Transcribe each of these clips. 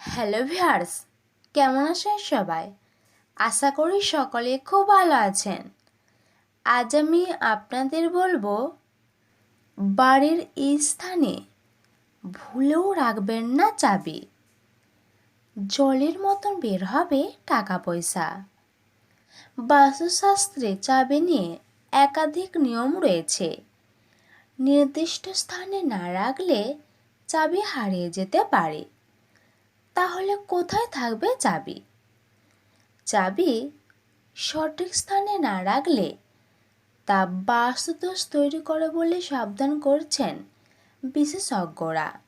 Hello viewers কেমন আছেন সবাই? আশা করি সকলে খুব ভালো আছেন। আজ আমি আপনাদের বলব, বাড়ির এই স্থানে ভুলেও রাখবেন না চাবি। জলের মতন বের হবে টাকা পয়সা বাস্তুশাস্ত্রে চাবি নিয়ে একাধিক নিয়ম রয়েছে। নির্দিষ্ট স্থানে না রাখলে চাবি হারিয়ে যেতে পারে। তাহলে কোথায় থাকবে চাবি? চাবি সঠিক স্থানে না রাখলে তা বাস্তুদোষ তৈরি করে বলে সাবধান করছেন বিশেষজ্ঞরা।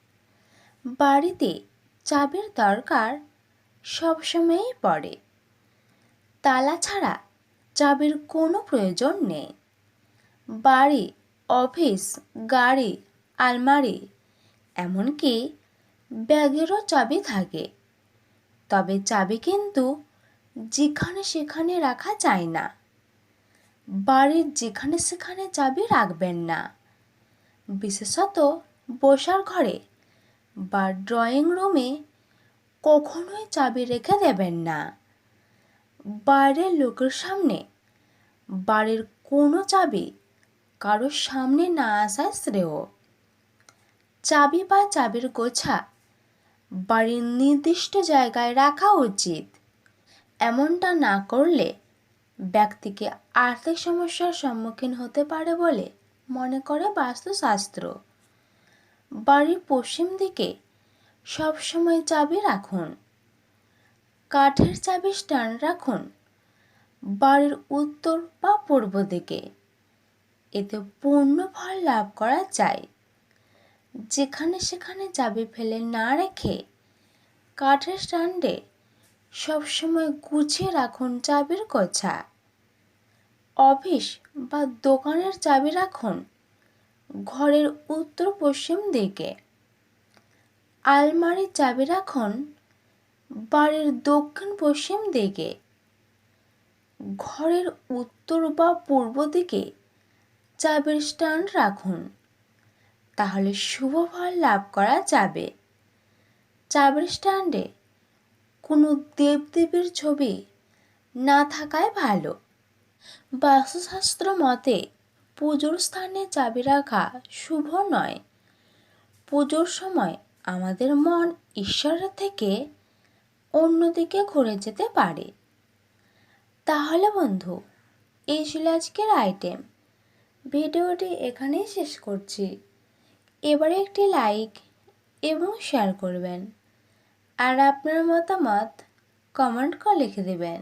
বাড়িতে চাবির দরকার সবসময়ই পড়ে। তালা ছাড়া চাবির কোনো প্রয়োজন নেই। বাড়ি, অফিস, গাড়ি, আলমারি, এমনকি ব্যাগেরও চাবি থাকে। তবে চাবি কিন্তু যেখানে সেখানে রাখা যায় না। বাড়ির যেখানে সেখানে চাবি রাখবেন না। বিশেষত বসার ঘরে বা ড্রয়িং রুমে কখনোই চাবি রেখে দেবেন না। বাইরের লোকের সামনে বাড়ির কোনো চাবি কারোর সামনে না আসায় শ্রেয়। চাবি বা চাবির গোছা বাড়ির নির্দিষ্ট জায়গায় রাখা উচিত। এমনটা না করলে ব্যক্তিকে আর্থিক সমস্যার সম্মুখীন হতে পারে বলে মনে করে বাস্তুশাস্ত্র। বাড়ির পশ্চিম দিকে সবসময় চাবি রাখুন। কাঠের চাবি স্ট্যান্ড রাখুন বাড়ির উত্তর বা পূর্ব দিকে। এতে পূর্ণ ফল লাভ করা যায়। যেখানে সেখানে চাবি ফেলে না রেখে কাঠের স্ট্যান্ডে সবসময় গুছিয়ে রাখুন চাবির গোছা অফিস বা দোকানের চাবি রাখুন ঘরের উত্তর পশ্চিম দিকে। আলমারির চাবি রাখুন বাড়ির দক্ষিণ পশ্চিম দিকে। ঘরের উত্তর বা পূর্ব দিকে চাবির স্ট্যান্ড রাখুন। তাহলে শুভ ফল লাভ করা যাবে। চাবির স্ট্যান্ডে কোনো দেবদেবীর ছবি না থাকায় ভালো। বাস্তুশাস্ত্র মতে পুজোর স্থানে চাবি রাখা শুভ নয়। পুজোর সময় আমাদের মন ঈশ্বরের থেকে অন্যদিকে ঘুরে যেতে পারে। তাহলে বন্ধু, এই ছিল আজকের আইটেম ভিডিওটি এখানেই শেষ করছি। এবারে একটি লাইক এবং শেয়ার করবেন। আর আপনার মতামত কমেন্ট করে লিখে দেবেন।